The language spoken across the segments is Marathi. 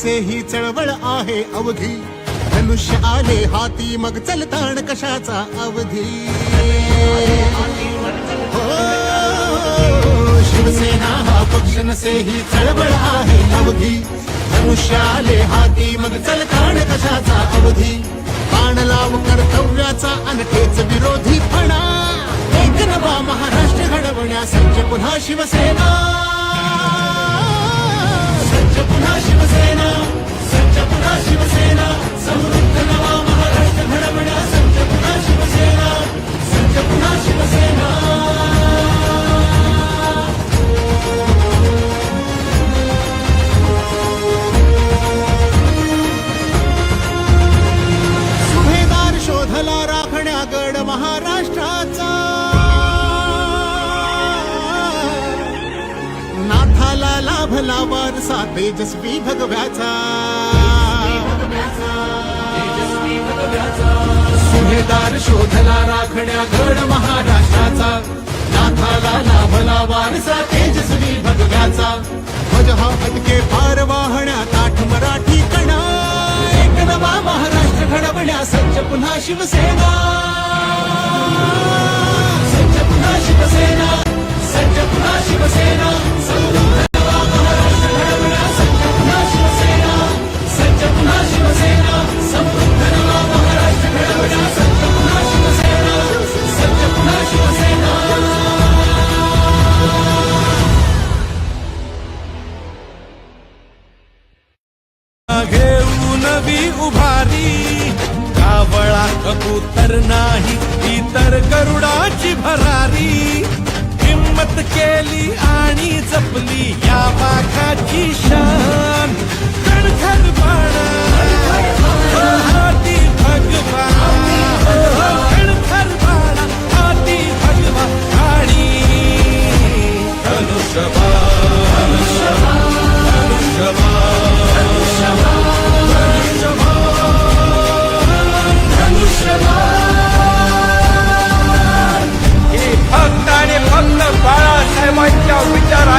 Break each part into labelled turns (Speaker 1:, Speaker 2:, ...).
Speaker 1: पक्ष ही चळवळ आहे अवधी. धनुष्य आले हाती मग चलताण कशाचा अवधी? हो, शिवसेना हा पक्ष नसे ही चळवळ आहे अवधी. धनुष्य आले हाती मग चलताण कशाचा अवधी? बाण लाव कर्तव्याचा अनखेच विरोधी फणा. एक नवा महाराष्ट्र घडवण्यास पुन्हा शिवसेना. शिवसेना समृद्ध नवा महाराष्ट्र घडवण्या सज्ज पुन्हा शिवसेना सज्ज पुन्हा शिवसेना. सुभेदार शोधला राखण्या गड महाराष्ट्राचा. नाथाला लाभला वारसा तेजस्वी भगव्याचा. सुभेदार शोधला राखण्या गड महाराष्ट्राचा. नाथाला लाभला वारसा तेजस्वी भगव्याचा. ध्वज हा फटके फार वाहण्या ताठ मराठी कणा. एक नवा महाराष्ट्र घडवण्या सज्ज पुन्हा शिवसेना. सज्ज पुन्हा शिवसेना सज्ज पुन्हा शिवसेना. महाराष्ट्र घडवण्या सज्ज पुन्हा शिवसेना सज्ज पुन्हा शिवसेना.
Speaker 2: कबूतर नाही इतर गरुडाची भरारी. हिम्मत केली आणि जपली या वाघाची शान. कणखर बाणा हाती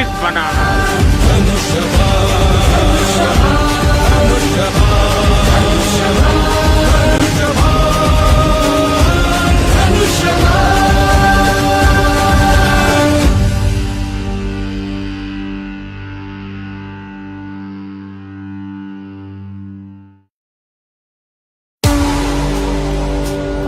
Speaker 3: विकसित बनाना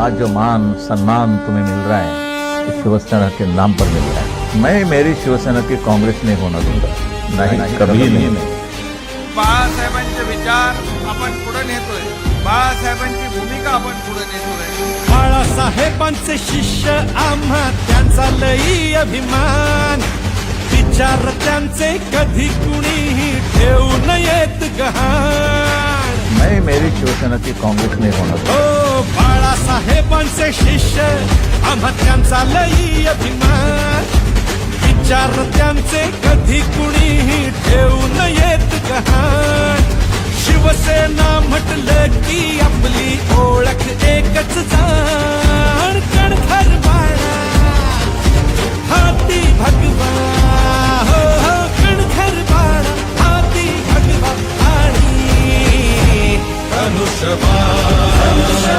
Speaker 4: आज जो मान, सम्मान तुम्हें मिल रहा है ये शिवसेना के नाम पर मिल रहा है। मैं मेरी शिवसेना की कांग्रेस नहीं होना दूंगा। नहीं कभी नहीं।
Speaker 5: बाळासाहेबांचे विचार आपण पुढे नेतोय. बाळासाहेबांची भूमिका आपण पुढे नेतोय.
Speaker 2: बाळासाहेबांचे शिष्य आम्हा त्यांचा लई अभिमान. विचार त्यांचे कधी कुणीही ठेवू नयेत गहाण.
Speaker 4: मैं मेरी शिवसेना की कांग्रेस नहीं होना दूंगा।
Speaker 2: हो बाळासाहेबांचे शिष्य आम्हा त्यांचा लई अभिमान. विचार त्यांचे कधी कुणीही ठेवू नयेत गहाण शिवसेना म्हटलं की आपली ओळख एकच जाण कणखर बाळा. हाती भगवा. हो हो कणखर बाळा. हाती भगवा आणि धनुष्यबा
Speaker 6: त्यांचे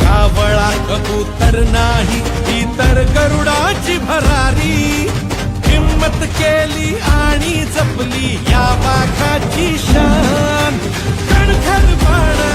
Speaker 2: कावळा कबूतर नाही ही तर गरुडाची भरारी. हिम्मत केली आणि जपली या वाघाची शान. कणखर बाळा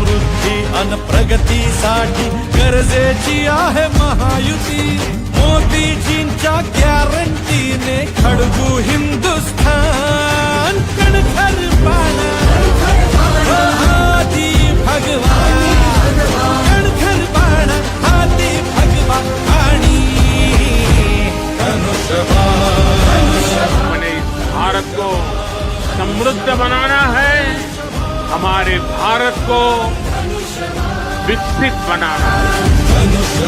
Speaker 2: समृद्धी अन प्रगतीसाठी गरजेची आहे महायुती। मोदीजींच्या गॅरंटीने खडगू हिंदुस्थान कणखर बाळा हाती भगवा कणखर बाळा हाती भगवा आणि धनुष्यबा
Speaker 3: अपने इस भारत को समृद्ध बनाना है। हमारे भारत को विकसित बनाना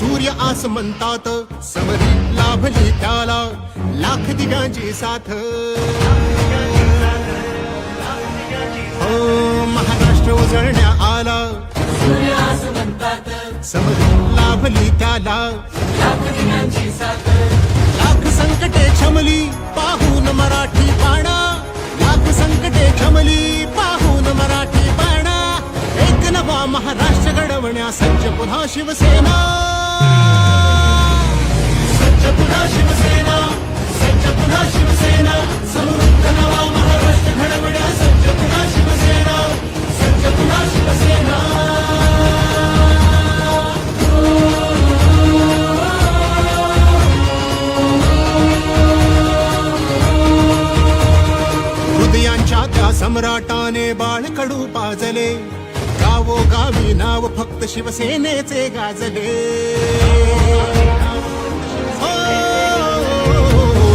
Speaker 1: सूर्य आस म्हणतात समरी लाभली त्याला लाख दिव्यांची साथ. हो महाराष्ट्र उजळण्या आला. समरी लाभली त्याला लाख संकटे छमली पाहून मराठी पाणा लाख संकटे छमली पाहून मराठी पाणा एक नवा महाराष्ट्र घडवण्या सज्ज पुन्हा शिवसेना. हृदयांच्या त्या सम्राटाने बाळकडू पाजले. हो गावोगावी नाव फक्त शिवसेनेचे गाजले. हो,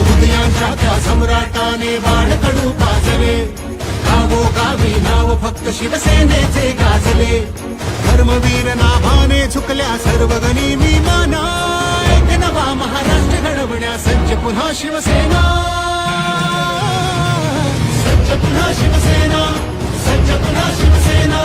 Speaker 1: हृदयांच्या त्या सम्राटाने बाळकडू पाजले. गावोगावी नाव फक्त शिवसेनेचे गाजले. धर्मवीर नाभाने झुकल्या सर्व गनिमी माना एक नवा महाराष्ट्र घडवण्या सज्ज पुन्हा शिवसेना.
Speaker 7: सज्ज पुन्हा शिवसेना. सज्ज पुन्हा शिवसेना.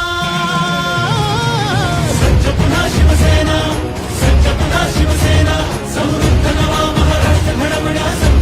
Speaker 7: सज्ज पुन्हा शिवसेना सज्ज पुन्हा शिवसेना समृद्ध नवा महाराष्ट्र घडवण्या सज्ज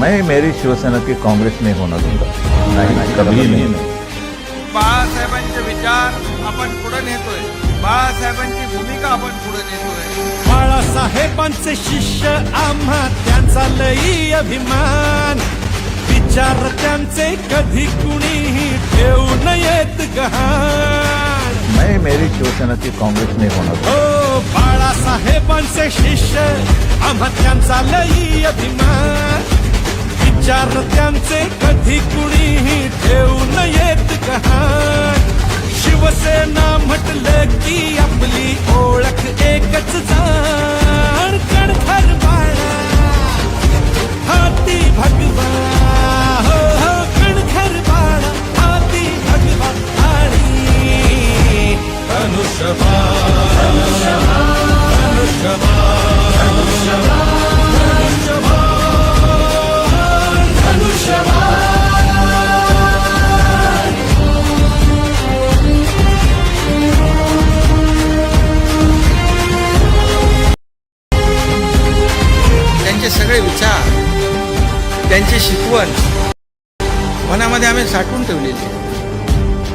Speaker 4: मैं मेरी शिवसेना के कांग्रेस में होना दूँगा। नहीं कभी नहीं।
Speaker 5: बाळासाहेबांचे विचार आपण पुढे नेतोय बाळासाहेबांची भूमिका आपण पुढे नेतोय.
Speaker 2: बाळासाहेबांचे शिष्य आम्हा त्यांचा लई अभिमान. विचार त्यांचे कधी कुणीही ठेवू नयेत गहाण.
Speaker 4: मैं मेरी शिवसेना की कांग्रेस नहीं होना दूंगा
Speaker 2: हो बाळासाहेबांचे शिष्य आम्हा त्यांचा लई अभिमान. विचार त्यांचे कधी कुणीही ठेवू नयेत गहाण. शिवसेना म्हटलं की आपली ओळख एकच जाण कणखर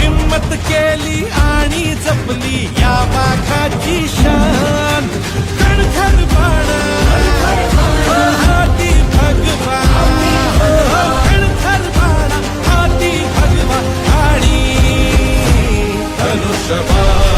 Speaker 2: हिम्मत केली आणि जपली या वाघाची शान. कणखर बाणा. हाती भगवा कणखर बाणा. हाती भगवा आणि
Speaker 5: धनुष्यबाण.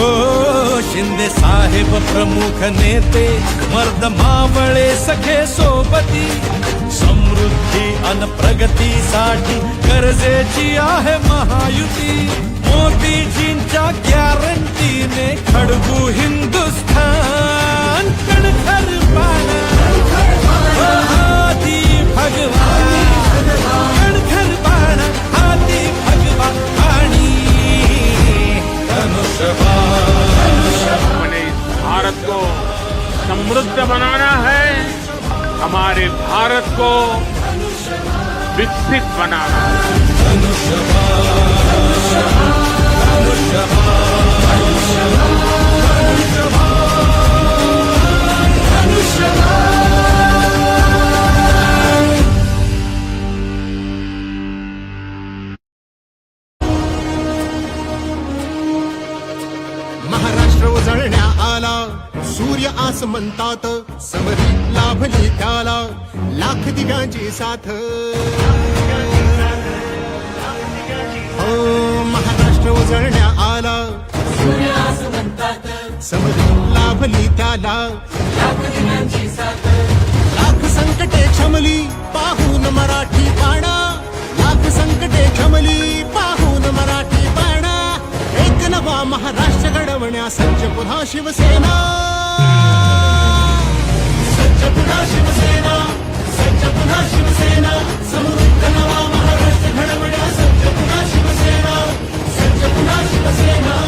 Speaker 2: हो शिंदे साहेब प्रमुख नेते मर्द मावळे सखे सोबती समृद्धी अन प्रगतीसाठी गरजेची आहे महायुती. मोदीजींच्या गॅरंटीने खडगू हिंदुस्थान कणखर पाणा हो, भगवान.
Speaker 3: अपने भारत को समृद्ध बनाना है हमारे भारत को विकसित बनाना है।
Speaker 1: घडवण्या सज्ज पुन्हा शिवसेना सज्ज पुन्हा शिवसेना सज्ज पुन्हा शिवसेना समृद्ध नवा महाराष्ट्र घडवण्या सज्ज पुन्हा शिवसेना सज्ज पुन्हा शिवसेना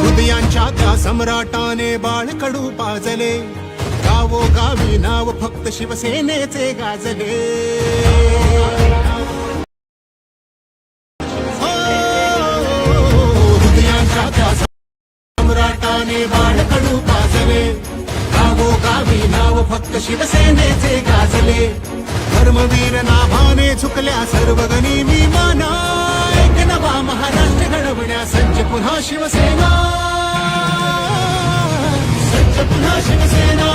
Speaker 1: हृदयांच्या त्या सम्राटाने बाळकडू पाजले गावोगावी नाव फक्त शिवसेनेचे गाजले. हो, हृदयांच्या त्या सम्राटाने बाळकडू पाजले. गावोगावी नाव फक्त शिवसेनेचे गाजले. धर्मवीर नाभाने झुकल्या सर्व गणी मी माना एक नवा महाराष्ट्र घडवण्या सज्ज पुन्हा शिवसेना. सज्ज पुन्हा शिवसेना.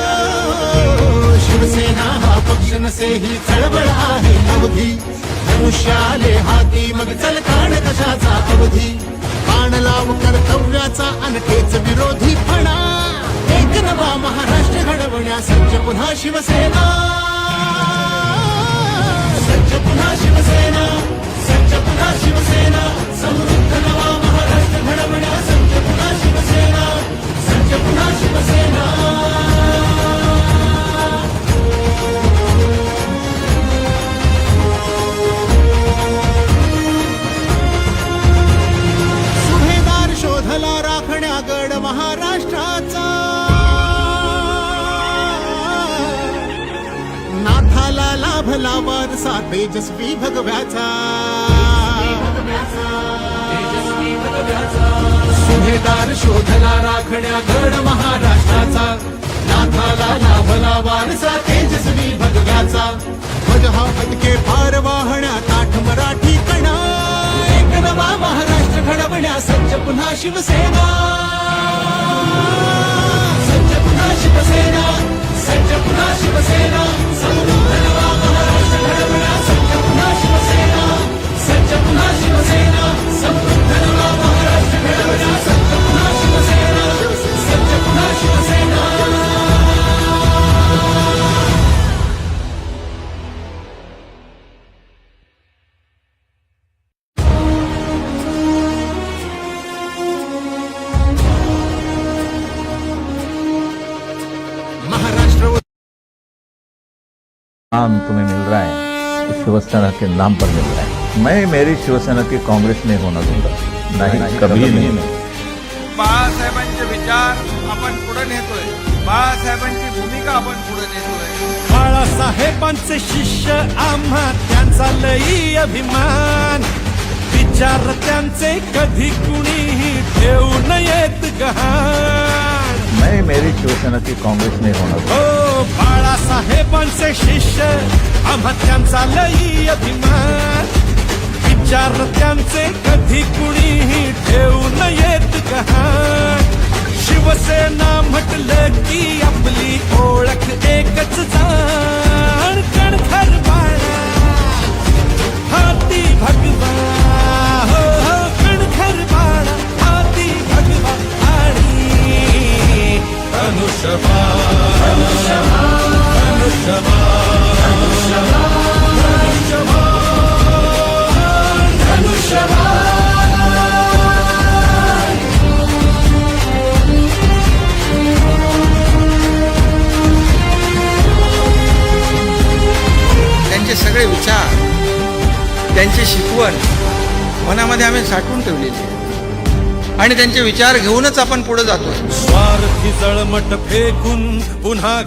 Speaker 1: शिवसेना हा पक्ष नसे ही चळवळ आहे. अवधी धनुष्याले हाती मग चलताण कशाचा अवधी? बाण लाव कर्तव्याचा अनखेच विरोधी फणा. एक नवा महाराष्ट्र घडवण्या सज्ज पुन्हा शिवसेना. सज्ज पुन्हा शिवसेना सज्ज पुन्हा शिवसेना. समृद्ध नवा महाराष्ट्र घडवण्या सज्ज पुन्हा शिवसेना सज्ज पुन्हा शिवसेना. शोधला गड महाराष्ट्राचा. नाथाला लाभला वारसा तेजस्वी भगव्याचा. ध्वज हा पदके फार वाहण्या ताठ मराठी कणा. एक नवा महाराष्ट्र घडवण्या सज्ज पुन्हा शिवसेना.
Speaker 4: मान तुम्हें मिल रहा है ये शिवसेना के नाम पर मिल रहा है। मैं मेरी शिवसेना की कांग्रेस नहीं होना दूंगा नहीं कभी नहीं।
Speaker 5: बाळासाहेबांचे विचार आपण पुढे नेतोय बाळासाहेबांची भूमिका आपण पुढे नेतोय.
Speaker 2: बाळासाहेबांचे शिष्य आम्हा त्यांचा लई अभिमान. विचार त्यांचे कधी कुणीही ठेवू नयेत गहाण.
Speaker 4: मैं मेरी शिवसेना की कांग्रेस नहीं होना
Speaker 2: बाळासाहेबांचे शिष्य आम्हा त्यांचा लई अभिमान. विचार त्यांचे कधी कुणीही ठेवू नयेत गहाण. शिवसेना म्हटलं की आपली ओळख एकच जाण. कणखर बाळा आणि
Speaker 6: त्यांचे विचार घेऊनच आपण पुढे जातो
Speaker 2: स्वार्थी जळमट फेकून पुन्हा